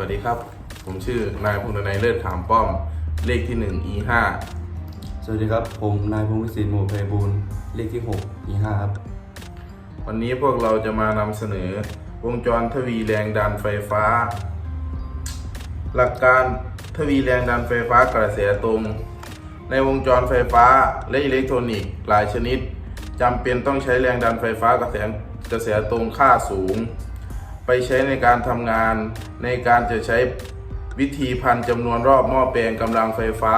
วัสดีครับ ผมชื่อนายพงษ์นายเลิศขามป้อม เลขที่1 e 5สวัสดีครับ ผมนายพงศ์วิสิทธิ์หมู่ไพบูลย์เลขที่6 E5 ครับ วันนี้พวกเราจะมานำเสนอวงจรทวีแรงดันไฟฟ้า หลักการทวีแรงดันไฟฟ้ากระแสตรง ในวงจรไฟฟ้าและอิเล็กทรอนิกส์หลายชนิดจำเป็นต้องใช้แรงดันไฟฟ้ากระแสกระแสตรงค่าสูง ไปใช้ในการทำงานในการจะใช้วิธีพันจำนวนรอบหม้อแปลงกำลังไฟฟ้า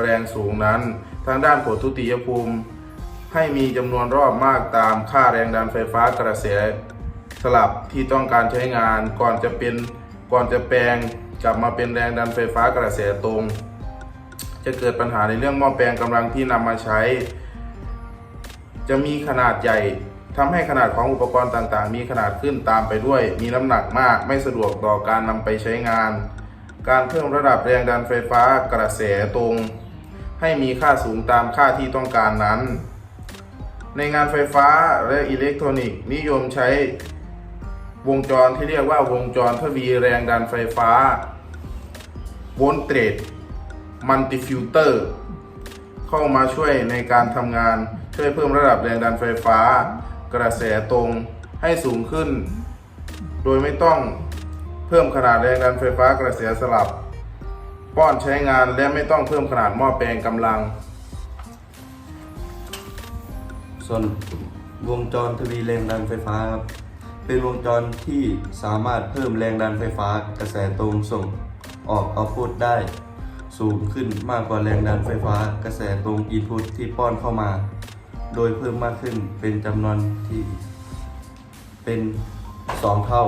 แรงสูงนั้น ทางด้านผลทุติยภูมิ ให้มีจำนวนรอบมากตามค่าแรงดันไฟฟ้ากระแส สลับที่ต้องการใช้งานก่อนจะเป็นก่อนจะแปลงกลับมาเป็นแรงดันไฟฟ้ากระแสตรง จะเกิดปัญหาในเรื่องหม้อแปลงกำลังที่นำมาใช้ จะมีขนาดใหญ่ ทำให้ขนาดของอุปกรณ์ต่างๆ มีขนาดขึ้นตามไปด้วย มีน้ำหนักมาก ไม่สะดวกต่อการนำไปใช้งาน การเพิ่มระดับแรงดันไฟฟ้ากระแสตรง ให้มีค่าสูงตามค่าที่ต้องการนั้น ในงานไฟฟ้าและอิเล็กทรอนิกส์นิยมใช้วงจรที่เรียกว่าวงจรทวีแรงดันไฟฟ้าโวลเตรดมัลติฟิลเตอร์เข้ามาช่วยในการทำงานช่วยเพิ่มระดับแรงดันไฟฟ้า กระแสตรงให้สูงขึ้น โดยไม่ต้องเพิ่มขนาดแรงดันไฟฟ้ากระแสสลับ ป้อนใช้งานและไม่ต้องเพิ่มขนาดหม้อแปลงกำลัง ส่วนวงจรทวีแรงดันไฟฟ้าครับเป็นวงจรที่สามารถเพิ่มแรงดันไฟฟ้ากระแสตรงส่งออกเอาพุตได้ สูงขึ้นมากกว่าแรงดันไฟฟ้ากระแสตรงอินพุตที่ป้อนเข้ามา โดยเพิ่มมากขึ้นเป็นจำนวนที่เป็น 2 เท่า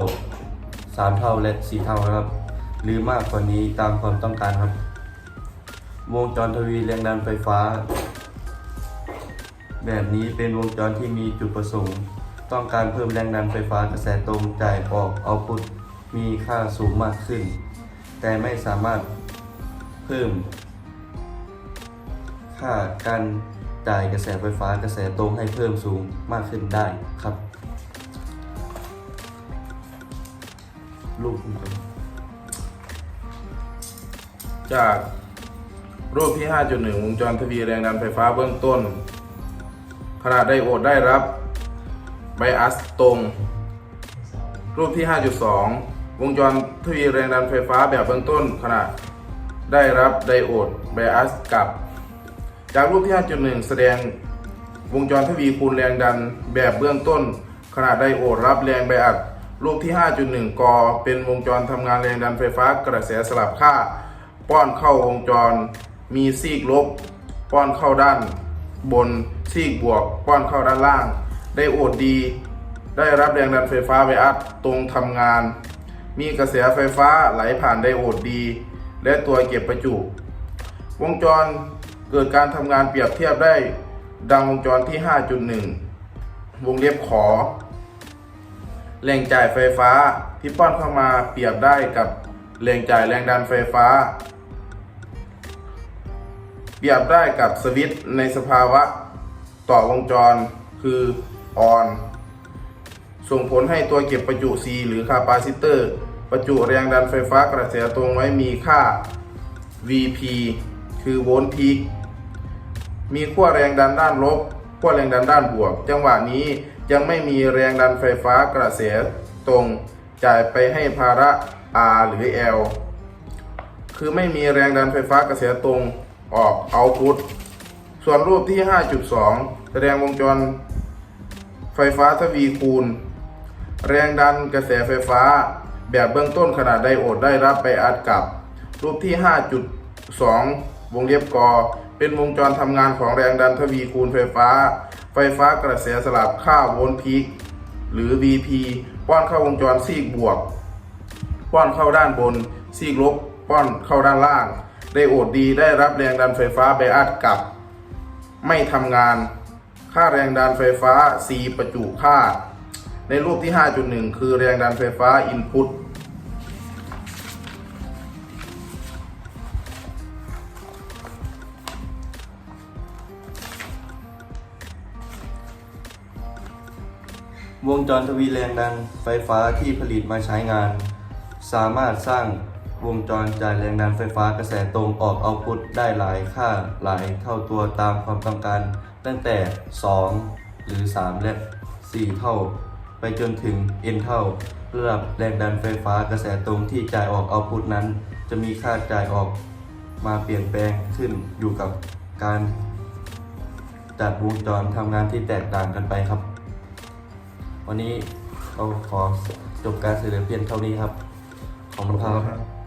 3 เท่าและ 4 เท่านะครับ หรือมากกว่านี้ตามความต้องการครับ วงจรทวีแรงดันไฟฟ้า แบบนี้เป็นวงจรที่มีจุดประสงค์ ต้องการเพิ่มแรงดันไฟฟ้ากระแสตรงจ่ายออกเอาพุตมีค่าสูงมากขึ้น แต่ไม่สามารถเพิ่ม ค่าการ จ่ายกระแสไฟฟ้ากระแสตรงให้เพิ่มสูงมากขึ้นได้ครับลูกจากรูปที่ 5.1 วงจรทวีแรงดันไฟฟ้าเบื้องต้น ขนาดไดโอดได้รับไบอัสตรง รูปที่ 5.2 วงจรทวีแรงดันไฟฟ้าแบบเบื้องต้นขนาดได้รับไดโอดไบอัสกับ จากรูปที่ 5.1 แสดงวงจรทวีคูณแรงดันแบบเบื้องต้น ขนาดไดโอดรับแรงไบอัด รูปที่ 5.1 กอเป็นวงจรทำงานแรงดันไฟฟ้ากระแสสลับค่า ป้อนเข้าวงจร มีซีกลบ ป้อนเข้าด้าน บนซีกบวก ป้อนเข้าด้านล่าง ไดโอดดีได้รับแรงดันไฟฟ้าไบอัดตรงทำงาน มีกระแสไฟฟ้าไหลผ่านไดโอดดี และตัวเก็บประจุ วงจร เกิดการทำงานเปรียบเทียบได้ดังวงจรที่ 5.1 วงเล็บขอแรงจ่ายไฟฟ้าที่ป้อนเข้ามาเปรียบได้กับแรงจ่ายแรงดันไฟฟ้า เปรียบได้กับสวิตช์ในสภาวะต่อวงจรคือออน ส่งผลให้ตัวเก็บประจุ C หรือคาปาซิเตอร์ ประจุแรงดันไฟฟ้ากระแสตรงไว้มีค่า VP คือโวลต์พีค มีขั้วแรงดันด้านลบขั้วแรงดันด้านบวก จังหวะนี้ยังไม่มีแรงดันไฟฟ้ากระแสตรงจ่ายไปให้ภาระ R หรือ L คือไม่มีแรงดันไฟฟ้ากระแสตรงออกเอาพุตส่วนรูปที่ 5.2 แสดงวงจรไฟฟ้าทวีคูณ แรงดันกระแสไฟฟ้า แบบเบื้องต้นขนาดไดโอดได้รับไปอัดกับ รูปที่ 5.2 วงเล็บกอ เป็นวงจรทำงานของแรงดันทวีคูณไฟฟ้า ไฟฟ้ากระแสสลับค่าโวลต์พีคหรือ VP ป้อนเข้าวงจรซีกบวก ป้อนเข้าด้านบน ซีกลบ ป้อนเข้าด้านล่าง ไดโอดดีได้รับแรงดันไฟฟ้าไบอัดกลับ ไม่ทำงาน ค่าแรงดันไฟฟ้า C ประจุค่า ในรูปที่ 5.1 คือแรงดันไฟฟ้าอินพุต วงจรทวีแรงดันไฟฟ้าที่ผลิตมาใช้งาน สามารถสร้างวงจรจ่ายแรงดันไฟฟ้ากระแสตรงออกเอาพุตได้หลายค่าหลายเท่าตัวตามความต้องการ ตั้งแต่ 2 หรือ 3 และ 4 เท่า ไปจนถึง n เท่า ระดับแรงดันไฟฟ้ากระแสตรงที่จ่ายออกเอาพุตนั้น จะมีค่าจ่ายออกมาเปลี่ยนแปลงขึ้นอยู่กับการจัดวงจรทำงานที่แตกต่างกันไปครับ วันนี้เราขอจบการเสนอเพียงเท่านี้ครับ ขอบคุณครับ